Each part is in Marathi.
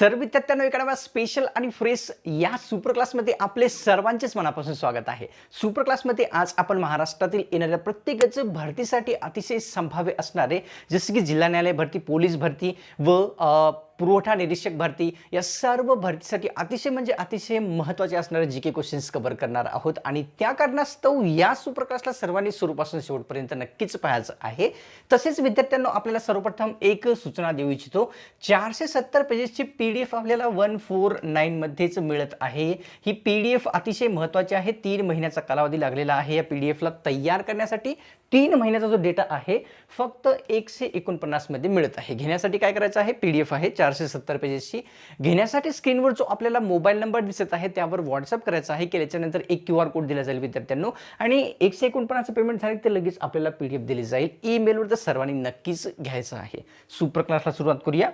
तर विद्यार्थ्यांना एखाद्या स्पेशल आणि फ्रेश या सुपर क्लासमध्ये आपले सर्वांचेच मनापासून स्वागत आहे. सुपर क्लासमध्ये आज आपण महाराष्ट्रातील येणाऱ्या प्रत्येकाचं भरतीसाठी अतिशय संभाव्य असणारे जसे की जिल्हा न्यायालय भरती पोलीस भरती व पुरवठा निरीक्षक भरती या सर्व भरतीसाठी अतिशय म्हणजे अतिशय महत्त्वाचे असणारे जी के क्वेश्चन्स कव्हर करणार आहोत. आणि त्या कारणास्तव या सुप्रकाशला सर्वांनी सुरूपासून शेवटपर्यंत नक्कीच पाहायचं आहे. तसेच विद्यार्थ्यांना आपल्याला सर्वप्रथम एक सूचना देऊ इच्छितो. चारशे सत्तर पेजेसची पी डी एफ आपल्याला वन फोर नाईनमध्येच मिळत आहे. ही पी डी एफ अतिशय महत्त्वाची आहे. तीन महिन्याचा कालावधी लागलेला आहे. या पी डी एफला तयार करण्यासाठी तीन महिन्याचा जो डेटा आहे फक्त एकशे एकोणपन्नासमध्ये मिळत आहे. घेण्यासाठी काय करायचं आहे? पी डी एफ आहे. चार चारशे सत्तर पेजेसची. घेण्यासाठी स्क्रीनवर जो आपल्याला मोबाईल नंबर दिसत आहे त्यावर व्हॉट्सअप करायचा आहे. केल्याच्यानंतर एक क्यू आर कोड दिला जाईल विद्यार्थ्यांनो. आणि एकशे एकोणपन्नासचं पेमेंट झालं तर लगेच आपल्याला पी डी एफ दिली जाईल. ईमेलवर तर सर्वांनी नक्कीच घ्यायचं आहे. सुपर क्लासला सुरुवात करूया.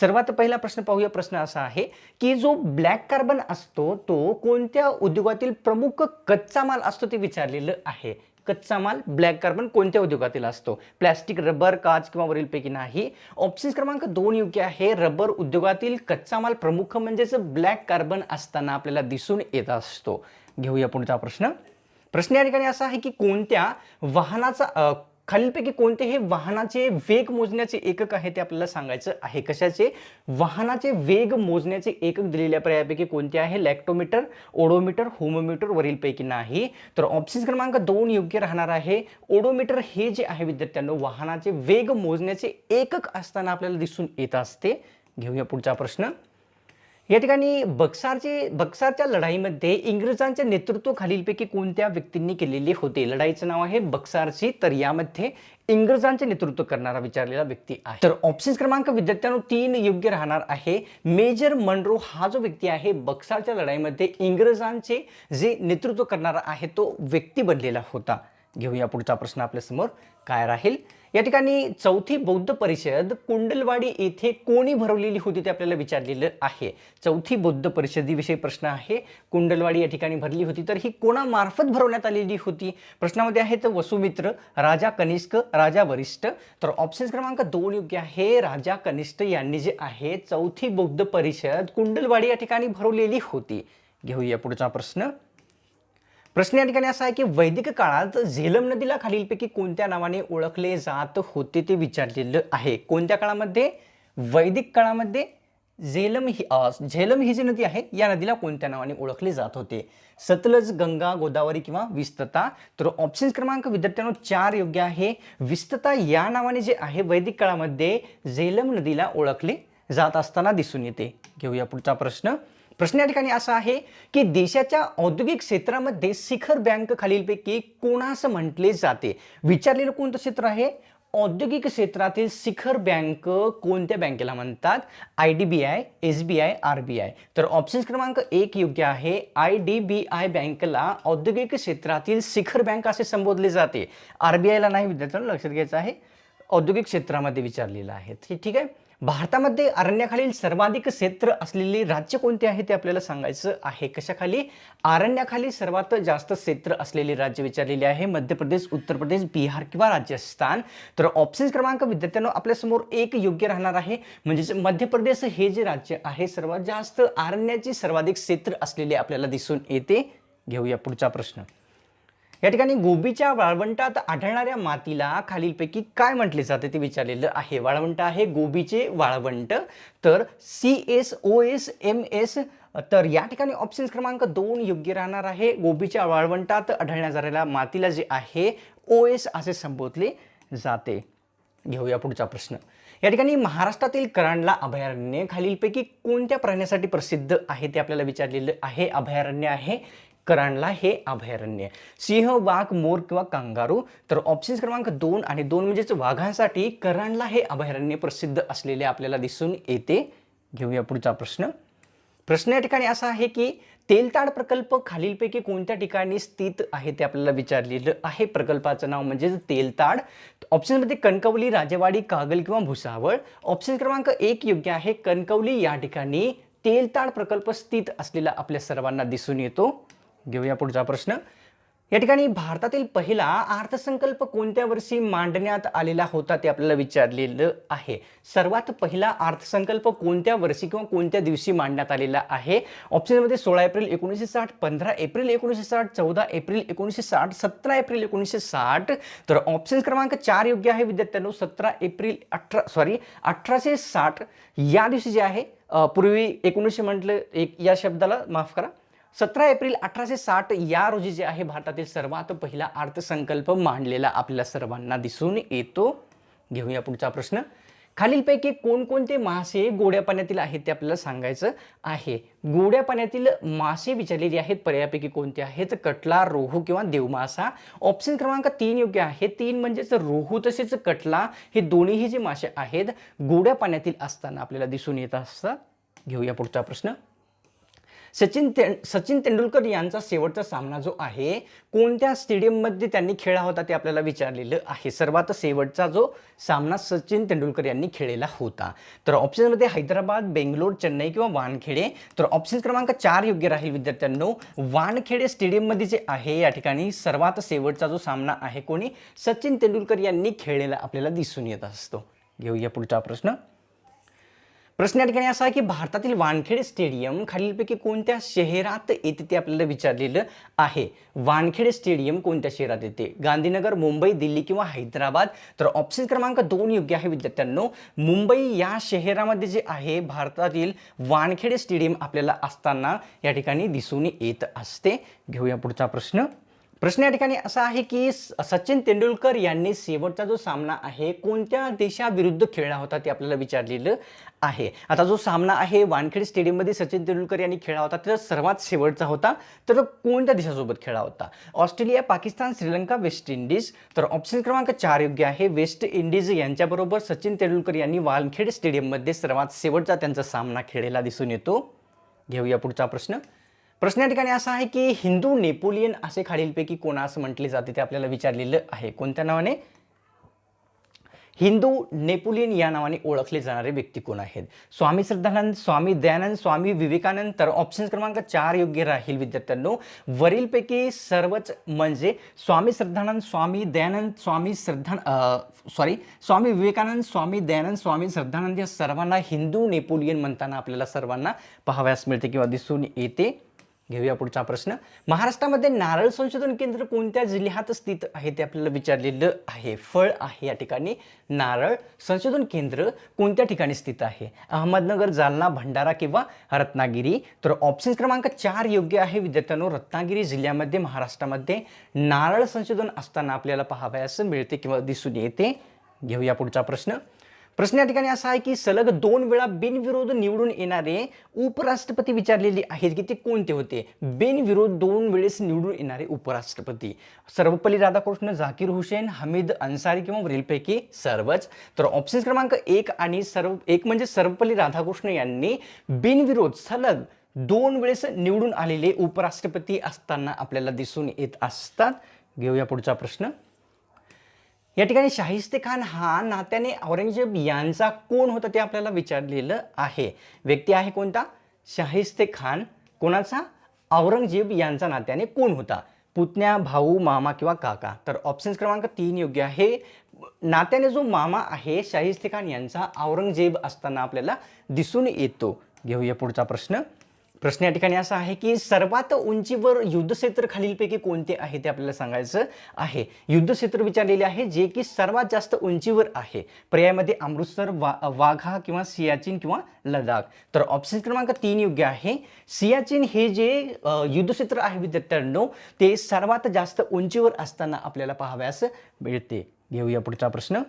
सर्वात पहिला प्रश्न पाहूया. प्रश्न असा आहे की जो ब्लॅक कार्बन असतो तो कोणत्या उद्योगातील प्रमुख कच्चा माल असतो ते विचारलेलं आहे. कच्चा माल ब्लॅक कार्बन कोणत्या उद्योगातील असतो? प्लॅस्टिक रबर काच किंवा वरीलपैकी नाही. ऑप्शन क्रमांक दोन योग्य आहे. रबर उद्योगातील कच्चा माल प्रमुख म्हणजेच ब्लॅक कार्बन असताना आपल्याला दिसून येत असतो. घेऊया पुढचा प्रश्न. प्रश्न या ठिकाणी असा आहे की कोणत्या वाहनाचा खालीलपैकी कोणते हे वाहनाचे वेग मोजण्याचे एकक आहे ते आपल्याला सांगायचं आहे. कशाचे? वाहनाचे वेग मोजण्याचे एकक दिलेल्या पर्यायापैकी कोणते आहे? लॅक्टोमीटर ओडोमीटर होमोमीटर वरीलपैकी नाही. तर ऑप्शन क्रमांक दोन योग्य राहणार आहे. ओडोमीटर हे जे आहे विद्यार्थ्यांनो वाहनाचे वेग मोजण्याचे एकक असताना आपल्याला दिसून येत असते. घेऊया पुढचा प्रश्न. या ठिकाणी बक्सारचे बक्सारच्या लढाईमध्ये इंग्रजांच्या नेतृत्व खालीलपैकी कोणत्या व्यक्तींनी केलेली होते? लढाईचं नाव आहे बक्सारची तर यामध्ये इंग्रजांचे नेतृत्व करणारा विचारलेला व्यक्ती आहे. तर ऑप्शन क्रमांक विद्यार्थ्यांनो तीन योग्य राहणार आहे. मेजर मनरो हा जो व्यक्ती आहे बक्सारच्या लढाईमध्ये इंग्रजांचे जे नेतृत्व करणारा आहे तो व्यक्ती बनलेला होता. घेऊया पुढचा प्रश्न आपल्यासमोर काय राहील? या ठिकाणी चौथी बौद्ध परिषद कुंडलवाडी येथे कोणी भरवलेली होती ते आपल्याला विचारलेलं आहे. चौथी बौद्ध परिषदेविषयी प्रश्न आहे. कुंडलवाडी या ठिकाणी भरली होती तर ही कोणामार्फत भरवण्यात आलेली होती? प्रश्नामध्ये आहे तर वसुमित्र राजा कनिष्क राजा वरिष्ठ. तर ऑप्शन क्रमांक दोन योग्य आहे. राजा कनिष्ठ यांनी जे आहे चौथी बौद्ध परिषद कुंडलवाडी या ठिकाणी भरवलेली होती. घेऊया पुढचा प्रश्न. प्रश्न या ठिकाणी असा आहे की वैदिक काळात झेलम नदीला खालीलपैकी कोणत्या नावाने ओळखले जात होते ते विचारलेलं आहे. कोणत्या काळामध्ये? वैदिक काळामध्ये झेलम ही झेलम ही जी नदी आहे या नदीला कोणत्या नावाने ओळखले जात होते? सतलज गंगा गोदावरी किंवा विस्तता. तर ऑप्शन क्रमांक विद्यार्थ्यांनो चार योग्य आहे. विस्तता या नावाने जे आहे वैदिक काळामध्ये झेलम नदीला ओळखले जात असताना दिसून येते. घेऊया पुढचा प्रश्न. प्रश्न या ठिकाणी असा आहे की देशाच्या औद्योगिक क्षेत्रामध्ये शिखर बँक खालीलपैकी कोणास म्हटले जाते? विचारलेलं कोणतं क्षेत्र आहे? औद्योगिक क्षेत्रातील शिखर बँक कोणत्या बँकेला म्हणतात? I D B I S B I R B I. तर ऑप्शन क्रमांक एक योग्य आहे. आय डी बी आय बँकेला औद्योगिक क्षेत्रातील शिखर बँक असे संबोधले जाते. आर बी आयला नाही विद्यार्थ्यांना लक्षात घ्यायचं आहे. औद्योगिक क्षेत्रामध्ये विचारलेलं आहे. ठीक ठीक आहे? भारतामध्ये अरण्याखालील सर्वाधिक क्षेत्र असलेले राज्य कोणते आहे ते आपल्याला सांगायचं आहे? कशाखाली? अरण्याखाली सर्वात जास्त क्षेत्र असलेले राज्य विचारलेले आहे मध्य प्रदेश उत्तर प्रदेश बिहार किंवा राजस्थान. तर ऑप्शन क्रमांक विद्यार्थ्यांना आपल्यासमोर एक योग्य राहणार आहे. म्हणजेच मध्य प्रदेश हे जे राज्य आहे सर्वात जास्त अरण्याचे सर्वाधिक क्षेत्र असलेले आपल्याला दिसून येते. घेऊया पुढचा प्रश्न. या ठिकाणी गोबीच्या वाळवंटात आढळणाऱ्या मातीला खालीलपैकी काय म्हटले जाते ते विचारलेलं आहे. वाळवंट आहे गोबीचे वाळवंट. तर C S O S M S तर या ठिकाणी ऑप्शन क्रमांक दोन योग्य राहणार आहे. गोबीच्या वाळवंटात आढळण्या झालेल्या मातीला जे आहे ओ एस असे संबोधले जाते. घेऊया पुढचा प्रश्न. या ठिकाणी महाराष्ट्रातील करांडला अभयारण्य खालीलपैकी कोणत्या प्राण्यासाठी प्रसिद्ध आहे ते आपल्याला विचारलेलं आहे. अभयारण्य आहे करांडला हे अभयारण्य सिंह वाघ मोर किंवा कांगारू तर ऑप्शन क्रमांक दोन आणि दोन म्हणजेच वाघांसाठी करांडला हे अभयारण्य प्रसिद्ध असलेले आपल्याला दिसून येते. घेऊया पुढचा प्रश्न. प्रश्न या ठिकाणी असा आहे की तेलताड प्रकल्प खालीलपैकी कोणत्या ठिकाणी स्थित आहे ते आपल्याला विचारलेलं आहे. प्रकल्पाचं नाव म्हणजे तेलताड. ऑप्शनमध्ये कणकवली राजेवाडी कागल किंवा भुसावळ. ऑप्शन क्रमांक एक योग्य आहे. कणकवली या ठिकाणी तेलताड प्रकल्प स्थित असलेला आपल्या सर्वांना दिसून येतो. घेऊया पुढचा प्रश्न. या ठिकाणी भारतातील पहिला अर्थसंकल्प कोणत्या वर्षी मांडण्यात आलेला होता ते आपल्याला विचारलेलं आहे. सर्वात पहिला अर्थसंकल्प कोणत्या वर्षी किंवा कोणत्या दिवशी मांडण्यात आलेला आहे? ऑप्शनमध्ये सोळा एप्रिल एकोणीसशे साठ पंधरा एप्रिल एकोणीसशे साठ चौदा एप्रिल एकोणीसशे साठ सतरा एप्रिल एकोणीसशे साठ. तर ऑप्शन क्रमांक चार योग्य आहे विद्यार्थ्यांनो. सतरा एप्रिल अठरा सॉरी अठराशे साठ या दिवशी जे आहे पूर्वी एकोणीसशे म्हटलं एक या शब्दाला माफ करा. सतरा एप्रिल अठराशे साठ या रोजी जे आहे भारतातील सर्वात पहिला अर्थसंकल्प मांडलेला आपल्या सर्वांना दिसून येतो. घेऊया पुढचा प्रश्न. खालीलपैकी कोणकोणते मासे गोड्या पाण्यातील आहेत ते आपल्याला सांगायचं आहे. गोड्या पाण्यातील मासे विचारलेले आहेत. पर्यायापैकी कोणते आहेत? कटला रोहू किंवा देवमासा. ऑप्शन क्रमांक तीन योग्य आहे. तीन म्हणजेच रोहू तसेच कटला हे दोन्हीही जे मासे आहेत गोड्या पाण्यातील असताना आपल्याला दिसून येत असतात. घेऊया पुढचा प्रश्न. सचिन ते सचिन तेंडुलकर यांचा शेवटचा सामना जो आहे कोणत्या स्टेडियममध्ये त्यांनी खेळला होता ते आपल्याला विचारलेलं आहे. सर्वात शेवटचा जो सामना सचिन तेंडुलकर यांनी खेळलेला होता. तर ऑप्शनमध्ये हैदराबाद बेंगलोर चेन्नई किंवा वानखेडे. तर ऑप्शन क्रमांक चार योग्य राहील विद्यार्थ्यांनो. वानखेडे स्टेडियममध्ये जे आहे या ठिकाणी सर्वात शेवटचा जो सामना आहे कोणी? सचिन तेंडुलकर यांनी खेळलेला आपल्याला दिसून येत असतो. घेऊया पुढचा प्रश्न. प्रश्न या ठिकाणी असा आहे की भारतातील वानखेडे स्टेडियम खालीलपैकी कोणत्या शहरात येते ते आपल्याला विचारलेलं आहे. वानखेडे स्टेडियम कोणत्या शहरात येते? गांधीनगर मुंबई दिल्ली किंवा हैदराबाद? तर ऑप्शन क्रमांक दोन योग्य आहे विद्यार्थ्यांनो. मुंबई या शहरामध्ये जे आहे भारतातील वानखेडे स्टेडियम आपल्याला असताना या ठिकाणी दिसून येत असते. घेऊया पुढचा प्रश्न. प्रश्न या ठिकाणी असा आहे की सचिन तेंडुलकर यांनी शेवटचा जो सामना आहे कोणत्या देशाविरुद्ध खेळला होता ते आपल्याला विचारलेलं आहे. आता जो सामना आहे वानखेडे स्टेडियममध्ये सचिन तेंडुलकर यांनी खेळला होता तर सर्वात शेवटचा होता तर तो कोणत्या देशासोबत खेळला होता? Australia Pakistan Sri Lanka West Indies. तर ऑप्शन क्रमांक चार योग्य आहे. वेस्ट इंडिज यांच्याबरोबर सचिन तेंडुलकर यांनी वानखेडे स्टेडियममध्ये सर्वात शेवटचा त्यांचा सामना खेळलेला दिसून येतो. घेऊया पुढचा प्रश्न. प्रश्न या ठिकाणी असा आहे की हिंदू नेपोलियन असे खालीलपैकी कोणास म्हटले जाते ते आपल्याला विचारलेलं आहे. कोणत्या नावाने? हिंदू नेपोलियन या नावाने ओळखले जाणारे व्यक्ती कोण आहेत? स्वामी श्रद्धानंद स्वामी दयानंद स्वामी विवेकानंद. तर ऑप्शन क्रमांक चार योग्य राहील विद्यार्थ्यांनो. वरीलपैकी सर्वच म्हणजे स्वामी श्रद्धानंद स्वामी दयानंद स्वामी श्रद्धा सॉरी स्वामी विवेकानंद स्वामी दयानंद स्वामी श्रद्धानंद या सर्वांना हिंदू नेपोलियन म्हणताना आपल्याला सर्वांना पाहाव्यास मिळते किंवा दिसून येते. घेऊया पुढचा प्रश्न. महाराष्ट्रामध्ये नारळ संशोधन केंद्र कोणत्या जिल्ह्यात स्थित आहे ते आपल्याला विचारलेलं आहे. फळ आहे या ठिकाणी. नारळ संशोधन केंद्र कोणत्या ठिकाणी स्थित आहे? अहमदनगर जालना भंडारा किंवा रत्नागिरी? तर ऑप्शन क्रमांक चार योग्य आहे. विद्यार्थ्यांनो रत्नागिरी जिल्ह्यामध्ये महाराष्ट्रामध्ये नारळ संशोधन असताना आपल्याला पाहावयास मिळते किंवा दिसून येते. घेऊया पुढचा प्रश्न. प्रश्न या ठिकाणी असा आहे की सलग दोन वेळा बिनविरोध निवडून येणारे उपराष्ट्रपती विचारलेले आहेत की ते कोणते होते? बिनविरोध दोन वेळेस निवडून येणारे उपराष्ट्रपती. सर्वपल्ली राधाकृष्ण झाकीर हुसेन हमीद अन्सारी किंवा वरीलपैकी सर्वच. तर ऑप्शन क्रमांक एक आणि सर्व एक म्हणजे सर्वपल्ली राधाकृष्ण यांनी बिनविरोध सलग दोन वेळेस निवडून आलेले उपराष्ट्रपती असताना आपल्याला दिसून येत असतात. घेऊया पुढचा प्रश्न. या ठिकाणी शाहिस्ते खान हा नात्याने औरंगजेब यांचा कोण होता ते आपल्याला विचारलेलं आहे. व्यक्ती आहे कोणता? शाहिस्ते खान. कोणाचा? औरंगजेब यांचा नात्याने कोण होता? पुतण्या भाऊ मामा किंवा काका. तर ऑप्शन्स क्रमांक तीन योग्य आहे. नात्याने जो मामा आहे शाहिस्ते खान यांचा औरंगजेब असताना आपल्याला दिसून येतो. घेऊया पुढचा प्रश्न. प्रश्न या ठिकाणी असा आहे की सर्वात उंचीवर युद्धक्षेत्र खालीलपैकी कोणते आहे ते आपल्याला सांगायचं आहे. युद्धक्षेत्र विचारलेले आहे जे की सर्वात जास्त उंचीवर आहे. पर्यायामध्ये अमृतसर वा वाघा किंवा सियाचीन किंवा लडाख. तर ऑप्शन क्रमांक तीन योग्य आहे. सियाचीन हे जे युद्धक्षेत्र आहे विद्यार्थ्यांनो ते सर्वात जास्त उंचीवर असताना आपल्याला पाहाव्यास मिळते. घेऊया पुढचा प्रश्न.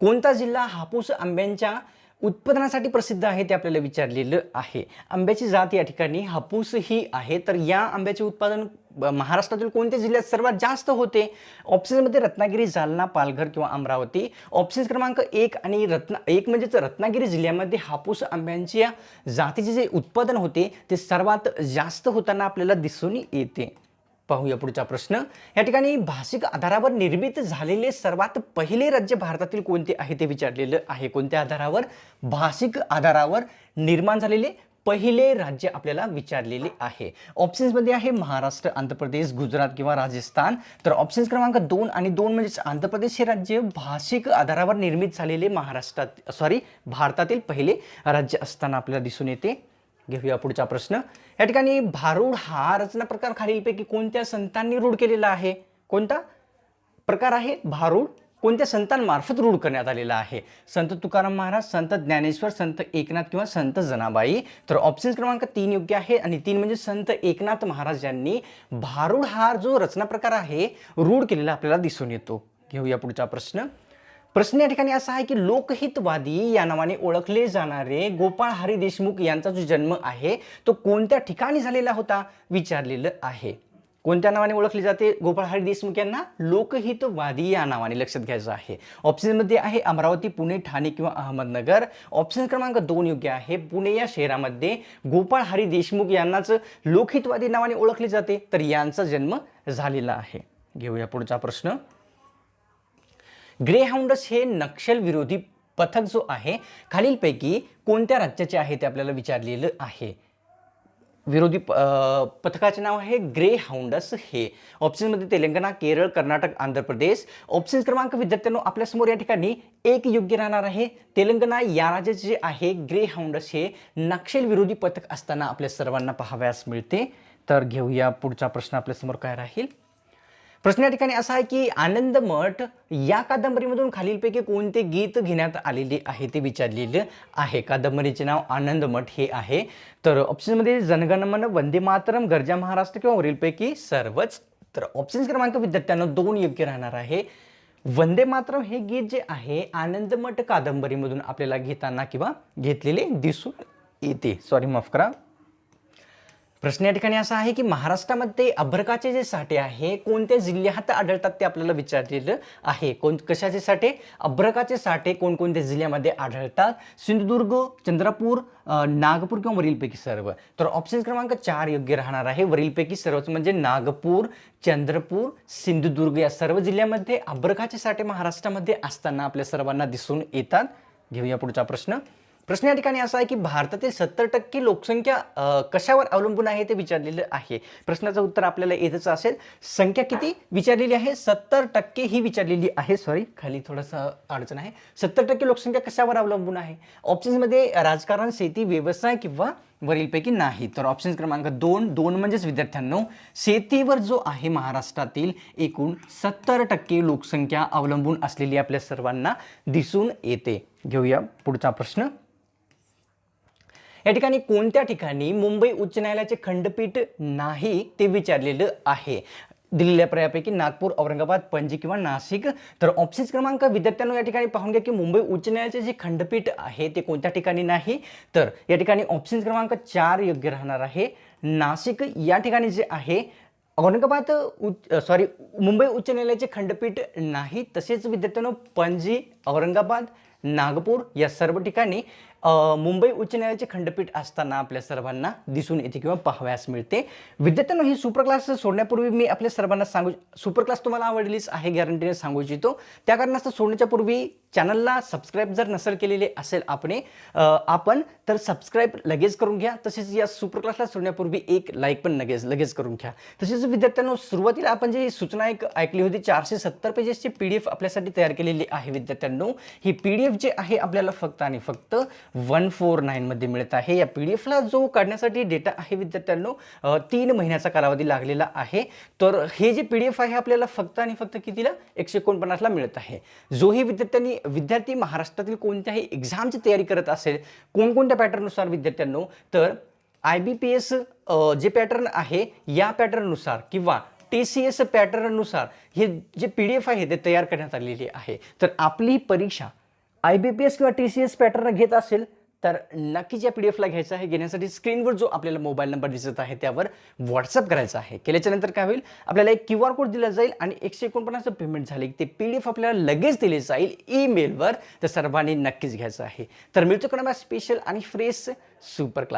कोणता जिल्हा हापूस आंब्यांच्या उत्पादनासाठी प्रसिद्ध आहे ते आपल्याला विचारलेलं आहे. आंब्याची जात या ठिकाणी हापूस ही आहे. तर या आंब्याचे उत्पादन महाराष्ट्रातील कोणत्या जिल्ह्यात सर्वात जास्त होते? ऑप्शन्समध्ये रत्नागिरी जालना पालघर किंवा अमरावती. ऑप्शन्स क्रमांक एक आणि रत्ना एक म्हणजेच रत्नागिरी जिल्ह्यामध्ये हापूस आंब्यांच्या जातीचे जे उत्पादन होते ते सर्वात जास्त होताना आपल्याला दिसून येते. पाहूया पुढचा प्रश्न. या ठिकाणी भाषिक आधारावर निर्मित झालेले सर्वात पहिले राज्य भारतातील कोणते आहे ते विचारलेलं आहे. कोणत्या आधारावर? भाषिक आधारावर निर्माण झालेले पहिले राज्य आपल्याला विचारलेले आहे. ऑप्शन्समध्ये आहे महाराष्ट्र आंध्र प्रदेश गुजरात किंवा राजस्थान. तर ऑप्शन्स क्रमांक दोन आणि दोन म्हणजेच आंध्र प्रदेश हे राज्य भाषिक आधारावर निर्मित झालेले महाराष्ट्रात सॉरी भारतातील पहिले राज्य असताना आपल्याला दिसून येते. घेऊया पुढचा प्रश्न. या ठिकाणी भारूड हा रचना प्रकार खालीलपैकी कोणत्या संतांनी रूढ केलेला आहे? कोणता प्रकार आहे? भारूड कोणत्या संतांमार्फत रूढ करण्यात आलेला आहे? संत तुकाराम महाराज संत ज्ञानेश्वर संत एकनाथ किंवा संत जनाबाई? तर ऑप्शन क्रमांक तीन योग्य आहे आणि तीन म्हणजे संत एकनाथ महाराज यांनी भारूड हा जो रचना प्रकार आहे रूढ केलेला आपल्याला दिसून येतो. घेऊया पुढचा प्रश्न. प्रश्न या ठिकाणी असा आहे की लोकहितवादी या नावाने ओळखले जाणारे गोपाळ हरी देशमुख यांचा जो जन्म आहे तो कोणत्या ठिकाणी झालेला होता विचारलेलं आहे. कोणत्या नावाने ओळखले जाते गोपाळ हरी देशमुख यांना? लोकहितवादी या नावाने लक्षात घ्यायचं आहे. ऑप्शनमध्ये आहे अमरावती पुणे ठाणे किंवा अहमदनगर. ऑप्शन क्रमांक दोन योग्य आहे. पुणे या शहरामध्ये गोपाळ हरी देशमुख यांनाच लोकहितवादी नावाने ओळखले जाते तर यांचा जन्म झालेला आहे. घेऊया पुढचा प्रश्न. ग्रेहाउंडस हे नक्षल विरोधी पथक जो आहे खालीलपैकी कोणत्या राज्याचे आहे ते आपल्याला विचारलेलं आहे? विरोधी प- पथकाचे नाव आहे ग्रे हाऊंडस हे ऑप्शनमध्ये तेलंगणा केरळ कर्नाटक आंध्र प्रदेश. ऑप्शन क्रमांक विद्यार्थ्यांनो आपल्यासमोर या ठिकाणी एक योग्य राहणार आहे. तेलंगणा या राज्याचे जे आहे ग्रे हाऊंडस हे नक्षल विरोधी पथक असताना आपल्या सर्वांना पाहाव्यास मिळते. तर घेऊया पुढचा प्रश्न आपल्यासमोर काय राहील? प्रश्न या ठिकाणी असा आहे की आनंद मठ या कादंबरीमधून खालीलपैकी कोणते गीत घेण्यात आलेले आहे ते विचारलेलं आहे. कादंबरीचे नाव आनंद मठ हे आहे. तर ऑप्शनमध्ये जनगणमन वंदे मातरम गरजा महाराष्ट्र किंवा वरीलपैकी सर्वच. तर ऑप्शन क्रमांक विद्यार्थ्यांना दोन योग्य राहणार आहे. वंदे मातरम हे गीत जे आहे आनंदमठ कादंबरीमधून आपल्याला घेताना किंवा घेतलेले दिसून येते. सॉरी माफ करा. प्रश्न या ठिकाणी असा आहे की महाराष्ट्रामध्ये अभ्रकाचे जे साठे आहे कोणत्या जिल्ह्यात आढळतात ते आपल्याला विचारलेलं आहे? कोण कशाचे साठे? अभ्रकाचे साठे कोणकोणत्या जिल्ह्यामध्ये आढळतात? सिंधुदुर्ग चंद्रपूर नागपूर किंवा वरीलपैकी सर्व. तर ऑप्शन क्रमांक चार योग्य राहणार आहे. वरीलपैकी सर्वच म्हणजे नागपूर चंद्रपूर सिंधुदुर्ग या सर्व जिल्ह्यामध्ये अभ्रकाचे साठे महाराष्ट्रामध्ये असताना आपल्या सर्वांना दिसून येतात. घेऊया पुढचा प्रश्न. प्रश्न या ठिकाणी असा आहे की भारतातील सत्तर टक्के लोकसंख्या कशावर अवलंबून आहे ते विचारलेलं आहे. प्रश्नाचं उत्तर आपल्याला येतच असेल. संख्या किती विचारलेली आहे? सत्तर टक्के ही विचारलेली आहे. सॉरी खाली थोडंसं अडचण आहे. सत्तर टक्के लोकसंख्या कशावर अवलंबून आहे? ऑप्शन्समध्ये राजकारण शेती व्यवसाय किंवा वरीलपैकी नाही. तर ऑप्शन क्रमांक दोन दोन म्हणजेच विद्यार्थ्यांनो शेतीवर जो आहे महाराष्ट्रातील एकूण सत्तर टक्के लोकसंख्या अवलंबून असलेली आपल्या सर्वांना दिसून येते. घेऊया पुढचा प्रश्न. या ठिकाणी कोणत्या ठिकाणी मुंबई उच्च न्यायालयाचे खंडपीठ नाही ते विचारलेलं आहे? दिलेल्या पर्यायापैकी नागपूर औरंगाबाद पणजी किंवा नाशिक. तर ऑप्शन क्रमांक विद्यार्थ्यांनो या ठिकाणी पाहून घ्या की मुंबई उच्च न्यायालयाचे जे खंडपीठ आहे ते कोणत्या ठिकाणी नाही? तर या ठिकाणी ऑप्शन क्रमांक चार योग्य राहणार आहे. नाशिक या ठिकाणी जे आहे औरंगाबाद उच्च सॉरी मुंबई उच्च न्यायालयाचे खंडपीठ नाही. तसेच विद्यार्थ्यांनो पणजी औरंगाबाद नागपूर या सर्व ठिकाणी मुंबई उच्च न्यायालयाचे खंडपीठ असताना आपल्या सर्वांना दिसून येते किंवा पाहावयास मिळते. विद्यार्थ्यांनो ही सुपर क्लास सोडण्यापूर्वी मी आपल्या सर्वांना सांगू सुपर क्लास तुम्हाला आवडलीच आहे गॅरंटीने सांगू इच्छितो. त्या कारणास्तव सोडण्याच्या पूर्वी चॅनलला सबस्क्राईब जर नसेल केलेले असेल आपण आपण तर सबस्क्राईब लगेच करून घ्या. तसेच या सुपर क्लासला सोडण्यापूर्वी एक लाईक पण लगेच लगेच करून घ्या. तसेच विद्यार्थ्यांनो सुरुवातीला आपण जी सूचना एक ऐकली होती चारशे सत्तर पेजेसची पी डी एफ आपल्यासाठी तयार केलेली आहे विद्यार्थ्यांनो. ही पी डी एफ जे आहे आपल्याला फक्त आणि फक्त वन फोर नाईनमध्ये मिळत आहे. या पी डी एफला जो काढण्यासाठी डेटा आहे विद्यार्थ्यांनो तीन महिन्याचा कालावधी लागलेला आहे. तर हे जे पी डी एफ आहे आपल्याला फक्त आणि फक्त कितीला? एकशे एकोणपन्नासला मिळत आहे. जोही विद्यार्थ्यांनी विद्यार्थी महाराष्ट्रातील कोणत्याही एक्झामची तयारी करत असेल कोणकोणत्या पॅटर्ननुसार विद्यार्थ्यांनो तर आय बी पी एस जे पॅटर्न आहे या पॅटर्ननुसार किंवा टी सी एस पॅटर्ननुसार हे जे पी डी एफ आहे ते तयार करण्यात आलेले आहे. तर आपली परीक्षा आय बी पी एस किंवा टी सी एस पॅटर्न घेत असेल तर नक्कीच या पी डी एफला घ्यायचं आहे घेण्यासाठी स्क्रीनवर जो आपल्याला मोबाईल नंबर दिसत आहे त्यावर व्हॉट्सअप करायचा आहे. केल्याच्यानंतर काय होईल? आपल्याला एक क्यू आर कोड दिला जाईल आणि एकशे एकोणपन्नासचं पेमेंट झाले. की ते पी डी एफ आपल्याला लगेच दिले जाईल ईमेलवर तर सर्वांनी नक्कीच घ्यायचं आहे. तर मिळतो का स्पेशल आणि फ्रेश सुपर क्लास